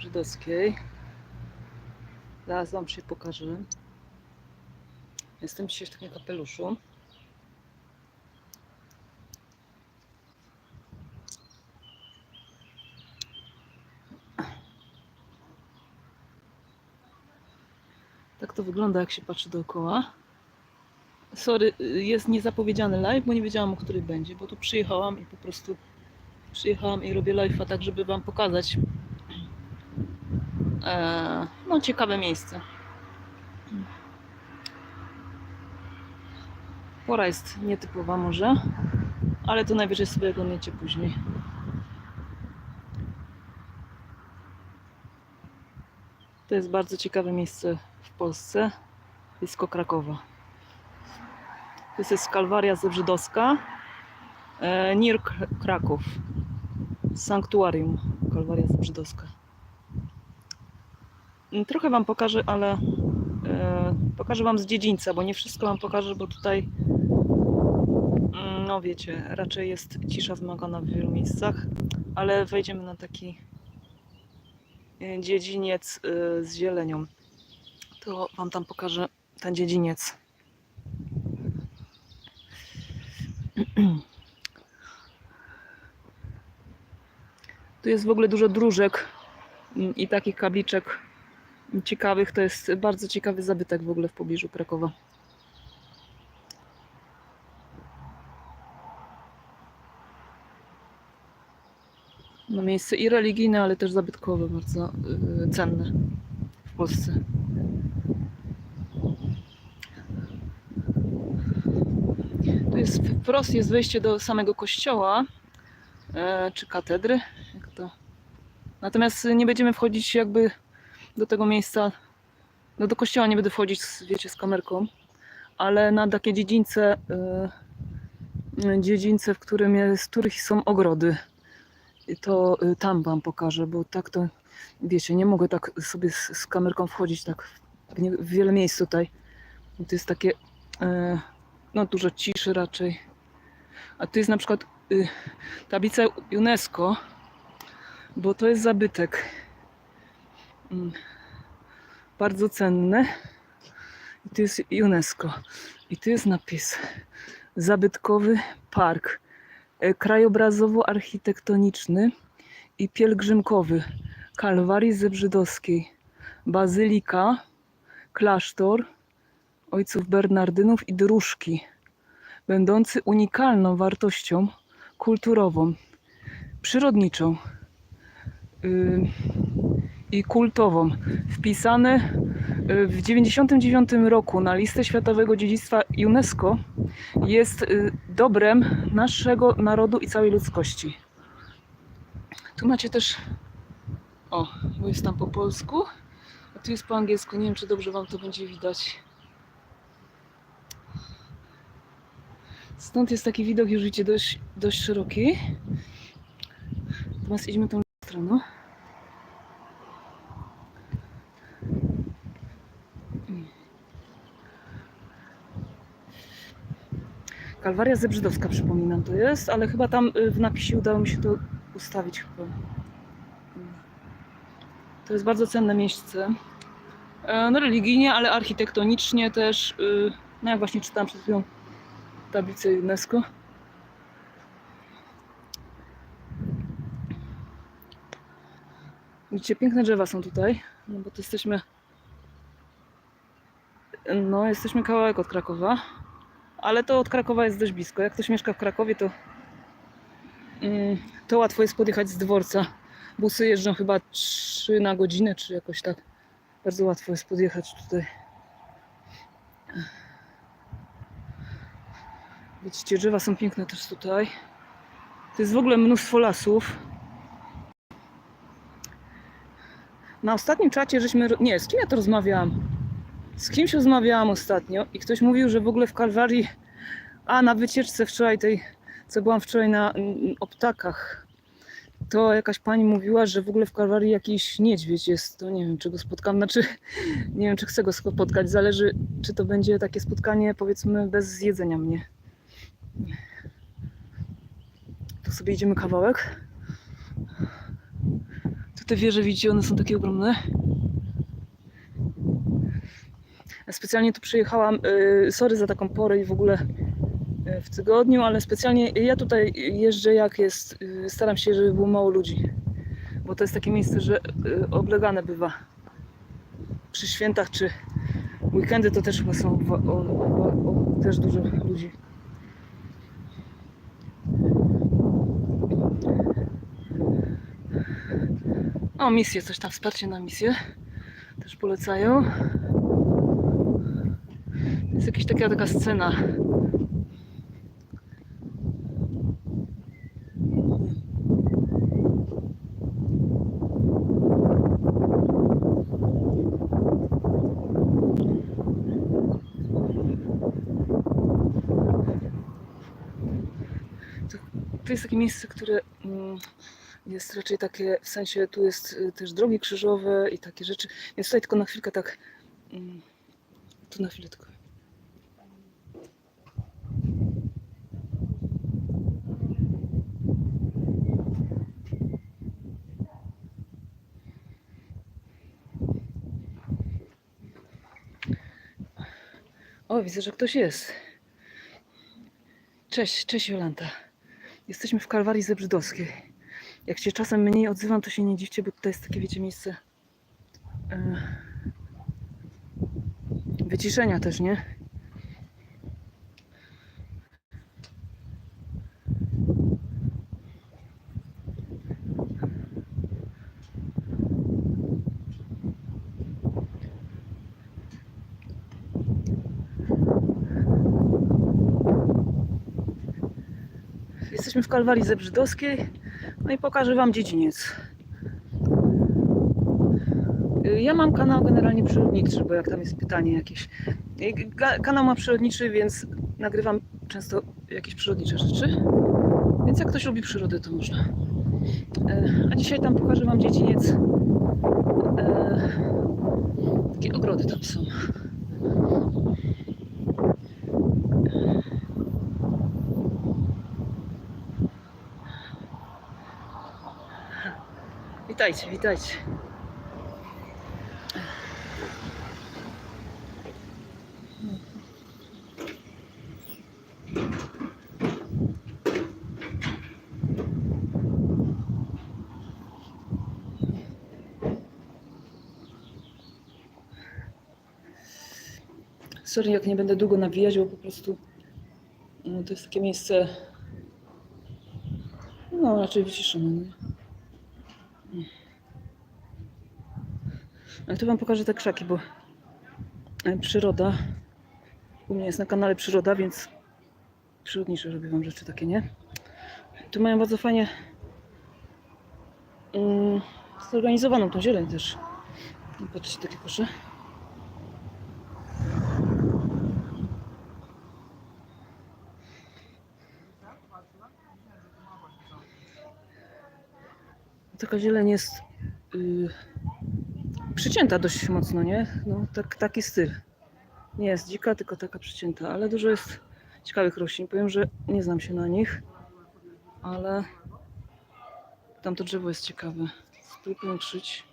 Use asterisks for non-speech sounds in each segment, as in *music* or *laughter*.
żydowskiej. Zaraz Wam się pokażę. Jestem dzisiaj w takim kapeluszu. Tak to wygląda, jak się patrzy dookoła. Sorry, jest niezapowiedziany live, bo nie wiedziałam, o której będzie, bo tu przyjechałam i po prostu przyjechałam i robię live'a tak, żeby Wam pokazać no, ciekawe miejsce. Pora jest nietypowa może, ale to najwyżej sobie oglądniecie później. To jest bardzo ciekawe miejsce w Polsce, blisko Krakowa. To jest Kalwaria Zebrzydowska, e, Nir Kr- Kraków, Sanktuarium Kalwaria Zebrzydowska. Mm, Trochę Wam pokażę, ale e, pokażę Wam z dziedzińca, bo nie wszystko Wam pokażę, bo tutaj mm, no wiecie, raczej jest cisza wymagana w wielu miejscach, ale wejdziemy na taki e, dziedziniec e, z zielenią. To Wam tam pokażę ten dziedziniec. *clears throat* Tu jest w ogóle dużo dróżek mm, i takich kabliczek ciekawych. To jest bardzo ciekawy zabytek w ogóle w pobliżu Krakowa. No miejsce i religijne, ale też zabytkowe, bardzo yy, cenne w Polsce. Tu jest wprost jest wejście do samego kościoła e, czy katedry. Jak to? Natomiast nie będziemy wchodzić jakby do tego miejsca. No do kościoła nie będę wchodzić, z- wiecie, z kamerką, ale na takie dziedzińce, e, dziedzińce, w którym jest, w których są ogrody. To e, tam wam pokażę, bo tak to, wiecie, nie mogę tak sobie z, z kamerką wchodzić tak w, nie, w wiele miejsc tutaj. To jest takie, e, no dużo ciszy raczej. A tu jest na przykład y, tablica UNESCO, bo to jest zabytek. Bardzo cenne. I tu jest UNESCO. I tu jest napis Zabytkowy Park e, krajobrazowo-architektoniczny i pielgrzymkowy Kalwarii Zebrzydowskiej, Bazylika, klasztor ojców Bernardynów i dróżki, będący unikalną wartością kulturową, przyrodniczą yy, i kultową. Wpisane yy, w 1999 roku na listę Światowego Dziedzictwa UNESCO jest yy, dobrem naszego narodu i całej ludzkości. Tu macie też. O, bo jest tam po polsku, a tu jest po angielsku. Nie wiem, czy dobrze Wam to będzie widać. Stąd jest taki widok już idzie dość, dość szeroki. Teraz idźmy tą stroną. Kalwaria Zebrzydowska, przypominam, to jest, ale chyba tam y, w napisie udało mi się to ustawić chyba. To jest bardzo cenne miejsce. E, No religijnie, ale architektonicznie też. y, No jak właśnie czytałam przed chwilą tablicę UNESCO. Widzicie, piękne drzewa są tutaj, no bo to jesteśmy, no jesteśmy kawałek od Krakowa, ale to od Krakowa jest dość blisko. Jak ktoś mieszka w Krakowie, to, mm, to łatwo jest podjechać z dworca. Busy jeżdżą chyba 3 na godzinę, czy jakoś tak. Bardzo łatwo jest podjechać tutaj. Widzicie, drzewa są piękne też tutaj. To jest w ogóle mnóstwo lasów. Na ostatnim czacie żeśmy. Nie, z kim ja to rozmawiałam? Z kimś rozmawiałam ostatnio i ktoś mówił, że w ogóle w Kalwarii. A na wycieczce wczoraj tej, co byłam wczoraj na mm, o ptakach. To jakaś pani mówiła, że w ogóle w Kalwarii jakiś niedźwiedź jest. To nie wiem, czy go spotkam. Znaczy, nie wiem, czy chcę go spotkać. Zależy, czy to będzie takie spotkanie, powiedzmy, bez zjedzenia mnie. Tu sobie idziemy kawałek. te wieże widzicie, one są takie ogromne. Specjalnie tu przyjechałam, y, sorry za taką porę i w ogóle y, w tygodniu, ale specjalnie ja tutaj jeżdżę jak jest, y, staram się, żeby było mało ludzi. Bo to jest takie miejsce, że oblegane bywa. Przy świętach czy weekendy to też chyba są o, o, o, też dużo ludzi. O, misję, coś tam, wsparcie na misję. Też polecają. Jest jakaś taka, taka scena. To jest takie miejsce, które mm, jest raczej takie, w sensie tu jest y, też drogi krzyżowe i takie rzeczy. Więc tutaj tylko na chwilkę tak. mm, Tu na chwilę tylko. O, widzę, że ktoś jest. Cześć, cześć Jolanta. Jesteśmy w Kalwarii Zebrzydowskiej. Jak się czasem mniej odzywam, to się nie dziwcie, bo tutaj jest takie, wiecie, miejsce e, wyciszenia też, nie? Jesteśmy w Kalwarii Zebrzydowskiej. No i pokażę Wam dziedziniec. Ja mam kanał generalnie przyrodniczy, bo jak tam jest pytanie jakieś. Kanał ma przyrodniczy, więc nagrywam często jakieś przyrodnicze rzeczy. Więc jak ktoś lubi przyrodę, to można. E, A dzisiaj tam pokażę Wam dziedziniec. E, Takie ogrody tam są. Witajcie, witajcie. Sorry, jak nie będę długo nawijać, bo po prostu no, to jest takie miejsce no raczej wyciszone. Nie? Ale tu wam pokażę te krzaki, bo e, przyroda. U mnie jest na kanale przyroda, więc przyrodnicze robię wam rzeczy takie, nie? Tu mają bardzo fajnie mm, zorganizowaną tą zieleń też. No, Patrzcie, takie proszę. Taka zieleń jest yy, przycięta dość mocno, nie? No, tak, taki styl. Nie jest dzika, tylko taka przycięta, ale dużo jest ciekawych roślin. Powiem, że nie znam się na nich, ale tamto drzewo jest ciekawe. Spróbuję krzyć.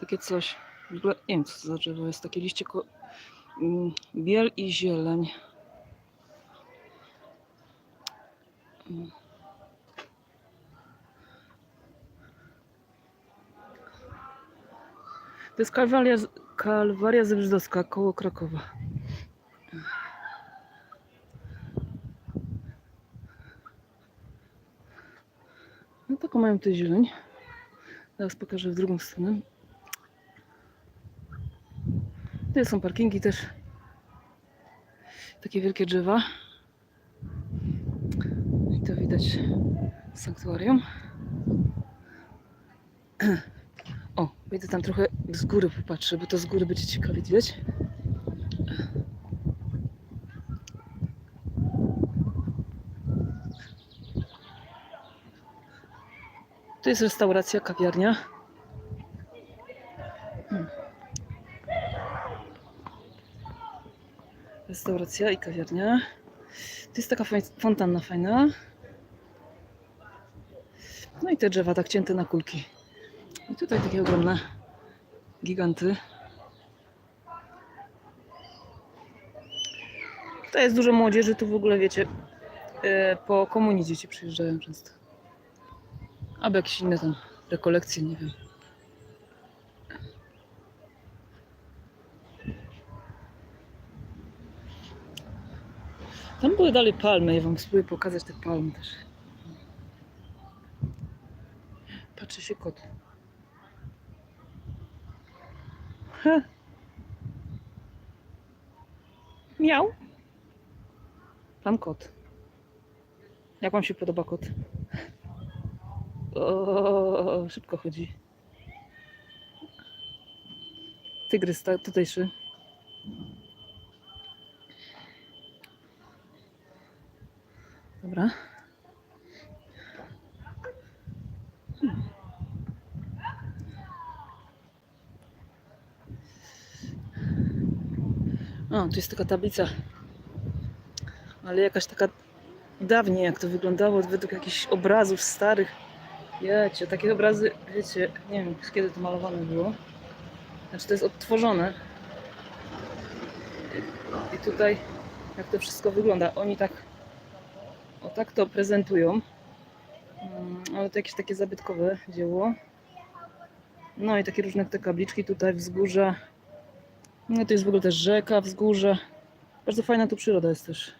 Takie coś. W ogóle nie wiem, co to za drzewo jest. Takie liście ko- mm, biel i zieleń. To jest Kalwaria, Kalwaria Zebrzydowska, koło Krakowa. No taką mają tutaj zieleń. Teraz pokażę w drugą stronę. Tutaj są parkingi też. Takie wielkie drzewa. I to widać sanktuarium. *clears throat* Wejdę tam trochę z góry popatrzę, bo to z góry będzie ciekawie widać. Tu jest restauracja, kawiarnia. Hmm. Restauracja i kawiarnia. To jest taka fontanna fajna. No i te drzewa tak cięte na kulki. I tutaj takie ogromne giganty. To jest dużo młodzieży, tu w ogóle wiecie, e, po komunii dzieci przyjeżdżają często. Albo jakieś inne tam rekolekcje, nie wiem. Tam były dalej palmy, ja wam spróbuję pokazać te palmy też. Patrzy się kot. Ha. Miał. Pan kot. Jak wam się podoba kot? O, szybko chodzi. Tygrys tutejszy. Dobra. Tu jest taka tablica. Ale jakaś taka dawniej, jak to wyglądało, według jakichś obrazów starych. Wiecie, takie obrazy, wiecie, nie wiem, kiedy to malowane było. Znaczy, to jest odtworzone. I tutaj, jak to wszystko wygląda. Oni tak, o tak to prezentują. Mm, Ale to jakieś takie zabytkowe dzieło. No i takie różne te kabliczki tutaj, wzgórza. No to jest w ogóle też rzeka, wzgórze. Bardzo fajna tu przyroda jest też.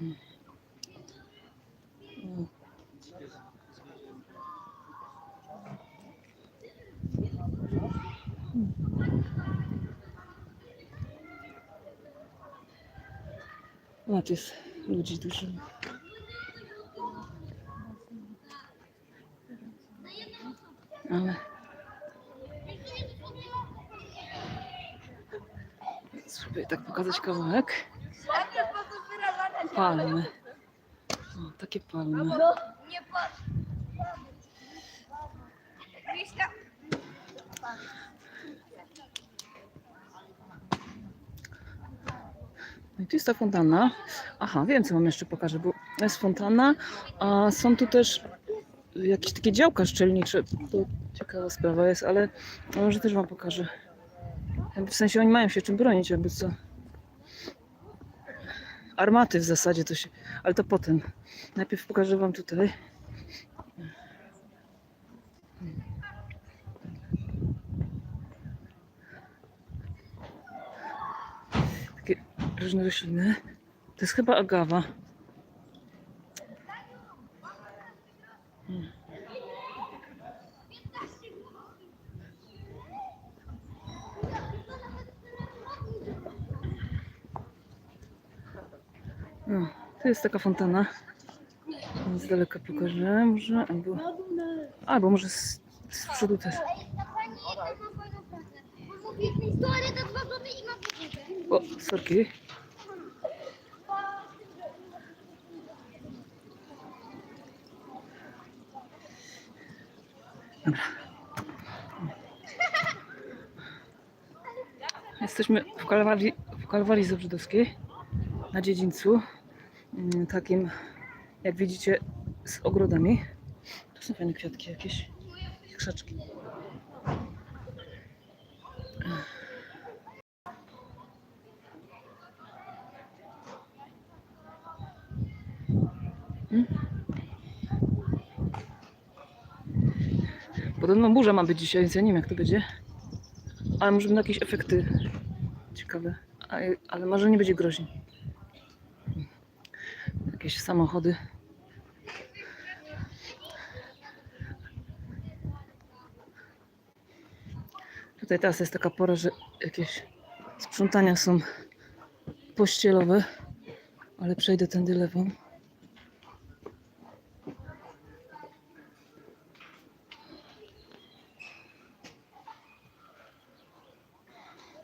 Mm. O. O, tu jest ludzi dużo. Ale... Spróbuję tak pokazać kawałek. Palmy. O, takie palmy. No, i tu jest ta fontanna. Aha, wiem co wam jeszcze pokażę, bo jest fontanna, a są tu też jakieś takie działka szczelnicze. To ciekawa sprawa jest, ale może też wam pokażę. W sensie oni mają się czym bronić, jakby co. Armaty w zasadzie to się, ale to potem. Najpierw pokażę wam tutaj. Takie różne rośliny. To jest chyba agawa. To jest taka fontana. Z daleka pokażę, może, albo, albo może z, z przodu też. O, sorki. Jesteśmy w Kalwarii, w Kalwarii Zobrzydowskiej na dziedzińcu. Mm, Takim, jak widzicie, z ogrodami. Tu są fajne kwiatki jakieś, krzaczki. Podobno burza ma być dzisiaj, więc ja nie wiem jak to będzie. Ale może będą jakieś efekty ciekawe. Ale może nie będzie groźnie. Jakieś samochody. Tutaj teraz jest taka pora, że jakieś sprzątania są pościelowe. Ale przejdę tędy lewą.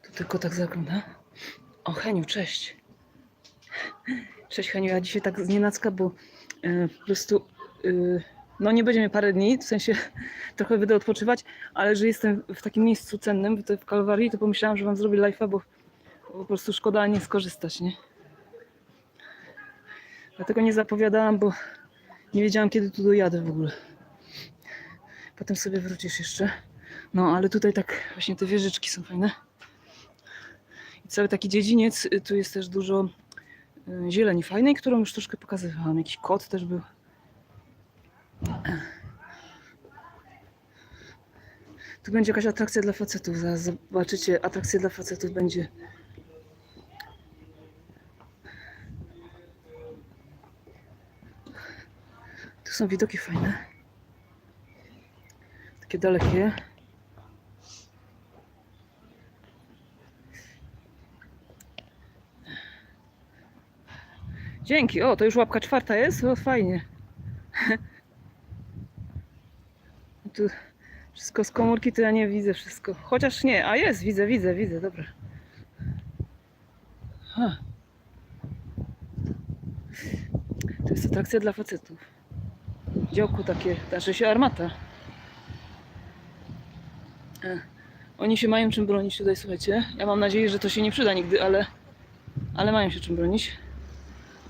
Tu tylko tak zagląda. O, Heniu, cześć. Cześć Heniu, ja dzisiaj tak z nienacka, bo e, po prostu e, no nie będzie mnie parę dni, w sensie *laughs* trochę będę odpoczywać, ale że jestem w takim miejscu cennym, w Kalwarii, to pomyślałam, że wam zrobię live'a, bo po prostu szkoda nie skorzystać, nie? Dlatego nie zapowiadałam, bo nie wiedziałam kiedy tu dojadę w ogóle. Potem sobie wrócisz jeszcze. No, ale tutaj tak właśnie te wieżyczki są fajne. I cały taki dziedziniec, y, tu jest też dużo zieleni fajnej, którą już troszkę pokazywałam. Jakiś kot też był. Tu będzie jakaś atrakcja dla facetów. Zaraz zobaczycie, atrakcja dla facetów będzie. Tu są widoki fajne. Takie dalekie. Dzięki. O, to już łapka czwarta jest? O, fajnie. *laughs* Tu wszystko z komórki to ja nie widzę wszystko. Chociaż nie, a jest, widzę, widzę, widzę, dobra. To jest atrakcja dla facetów. Działko takie, znaczy się armata. E, Oni się mają czym bronić tutaj, słuchajcie. Ja mam nadzieję, że to się nie przyda nigdy, ale, ale mają się czym bronić.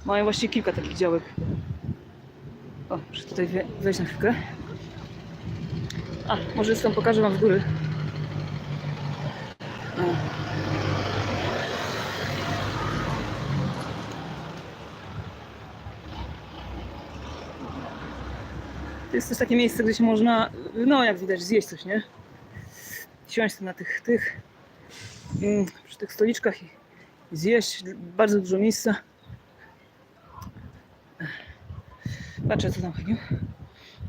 Mają właściwie kilka takich działek. O, muszę tutaj we- wejść na chwilkę. A, może stąd pokażę wam z góry. To jest też takie miejsce, gdzie się można, no jak widać, zjeść coś, nie? Siąść na tych, tych, mm, przy tych stoliczkach i zjeść. Bardzo dużo miejsca. Patrzę, co tam Heniu.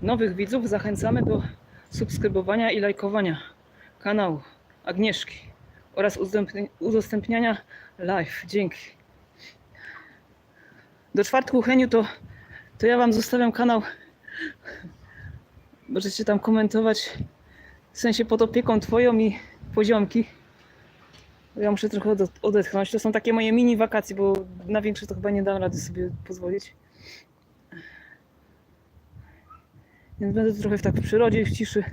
Nowych widzów zachęcamy do subskrybowania i lajkowania kanału Agnieszki oraz udostępni- udostępniania live. Dzięki. Do czwartku, Heniu, to, to ja Wam zostawiam kanał. Możecie tam komentować w sensie pod opieką Twoją i poziomki. Ja muszę trochę ode- odetchnąć. To są takie moje mini wakacje, bo na większe to chyba nie dam rady sobie pozwolić. Więc będę trochę tak w przyrodzie, w ciszy.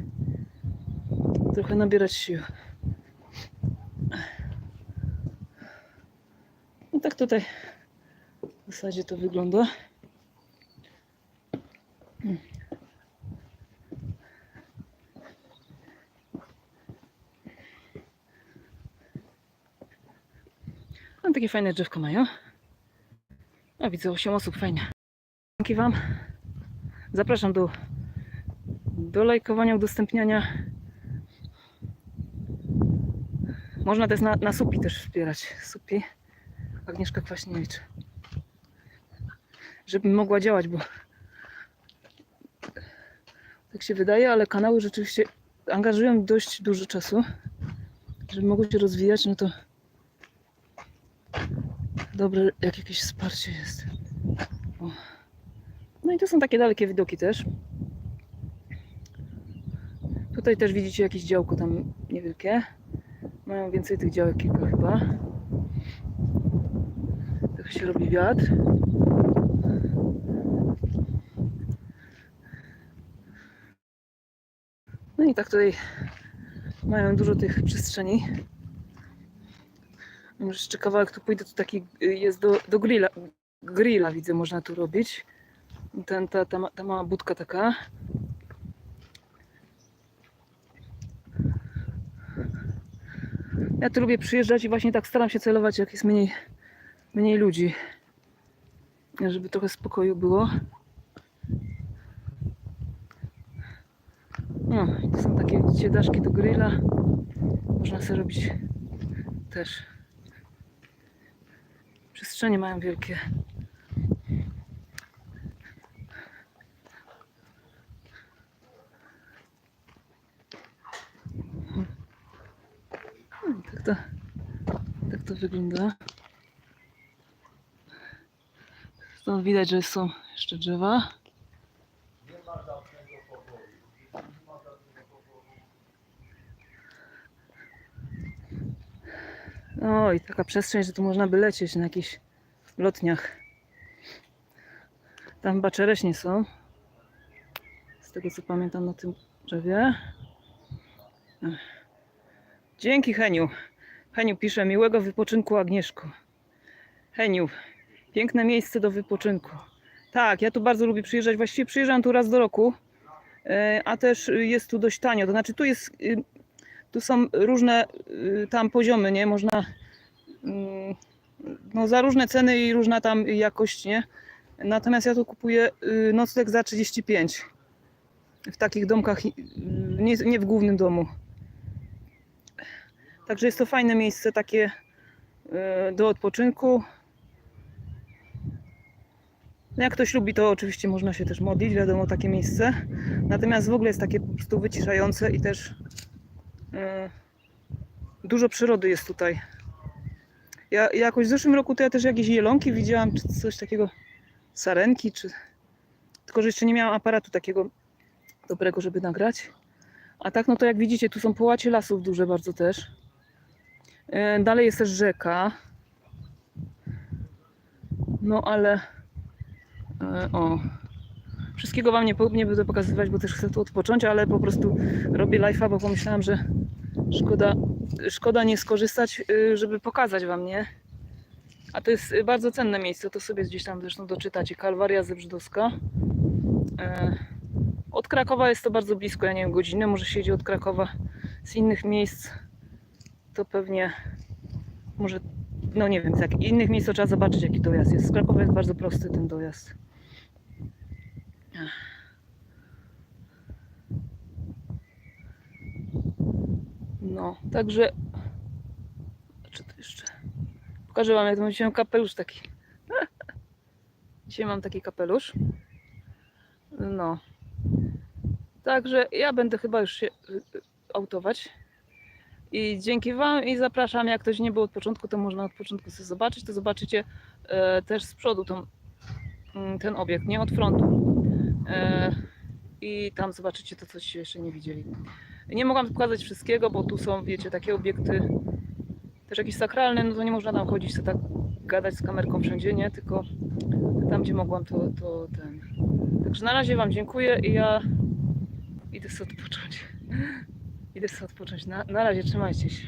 Trochę nabierać sił. No tak tutaj w zasadzie to wygląda. No takie fajne drzewko mają. A widzę 8 osób, fajnie. Dzięki Wam. Zapraszam do, do lajkowania, udostępniania. Można też na, na supi też wspierać. Supi. Agnieszka Kwaśniewicz. Żeby mogła działać, bo tak się wydaje, ale kanały rzeczywiście angażują dość dużo czasu. Żeby mogły się rozwijać, no to dobre, jak jakieś wsparcie jest. O. No i to są takie dalekie widoki też. Tutaj też widzicie jakieś działko tam niewielkie. Mają więcej tych działek kilka chyba. Trochę się robi wiatr. No i tak tutaj mają dużo tych przestrzeni. Może jeszcze kawałek tu pójdę, to taki y, jest do, do grilla. Grilla widzę, można tu robić. Ten, ta, ta, ta mała budka taka. Ja tu lubię przyjeżdżać i właśnie tak staram się celować, jak jest mniej, mniej ludzi. Żeby trochę spokoju było. No, to są takie widzicie, daszki do grilla. Można sobie robić też. Przestrzenie mają wielkie. Hmm, Tak to, tak to wygląda. Stąd widać, że są jeszcze drzewa. O, i taka przestrzeń, że tu można by lecieć na jakichś lotniach. Tam chyba czereśnie są. Z tego co pamiętam na tym drzewie. Dzięki Heniu. Heniu pisze, miłego wypoczynku Agnieszko. Heniu, piękne miejsce do wypoczynku. Tak, ja tu bardzo lubię przyjeżdżać. Właściwie przyjeżdżam tu raz do roku. E, A też jest tu dość tanio. To znaczy tu jest, y, tu są różne y, tam poziomy, nie? Można mm, no za różne ceny i różna tam jakość, nie? Natomiast ja tu kupuję y, nocleg za 35. W takich domkach, nie, nie w głównym domu. Także jest to fajne miejsce takie y, do odpoczynku. No Jak ktoś lubi, to oczywiście można się też modlić, wiadomo, takie miejsce. Natomiast w ogóle jest takie po prostu wyciszające i też y, dużo przyrody jest tutaj. Ja jakoś w zeszłym roku to ja też jakieś jelonki widziałam, czy coś takiego, sarenki, czy... Tylko, że jeszcze nie miałam aparatu takiego dobrego, żeby nagrać. A tak, no to jak widzicie, tu są połacie lasów duże bardzo też. E, Dalej jest też rzeka. No ale... e, O... Wszystkiego wam nie, nie będę pokazywać, bo też chcę tu odpocząć, ale po prostu robię live'a, bo pomyślałam, że szkoda, szkoda nie skorzystać, y, żeby pokazać wam, nie? A to jest bardzo cenne miejsce, to sobie gdzieś tam zresztą doczytacie. Kalwaria Zebrzydowska. E, Od Krakowa jest to bardzo blisko, ja nie wiem, godzinę może siedzi od Krakowa. Z innych miejsc to pewnie może, no nie wiem, z jak innych miejsc to trzeba zobaczyć jaki dojazd jest. Z Krakowa jest bardzo prosty ten dojazd. No, także. Czy to jeszcze? Pokażę wam, jak mam dzisiaj mam kapelusz taki. *laughs* dzisiaj mam taki kapelusz. No. Także ja będę chyba już się y, y, autować. I dzięki wam i zapraszam, jak ktoś nie był od początku, to można od początku sobie zobaczyć, to zobaczycie e, też z przodu tą, mm, ten obiekt, nie od frontu. E, I tam zobaczycie to, coś jeszcze nie widzieli. Nie mogłam pokazać wszystkiego, bo tu są, wiecie, takie obiekty też jakieś sakralne, no to nie można tam chodzić, sobie tak gadać z kamerką wszędzie, nie? Tylko tam, gdzie mogłam, to, to ten. Także na razie Wam dziękuję i ja idę sobie odpocząć. *laughs* Idę sobie odpocząć. Na, na razie, trzymajcie się.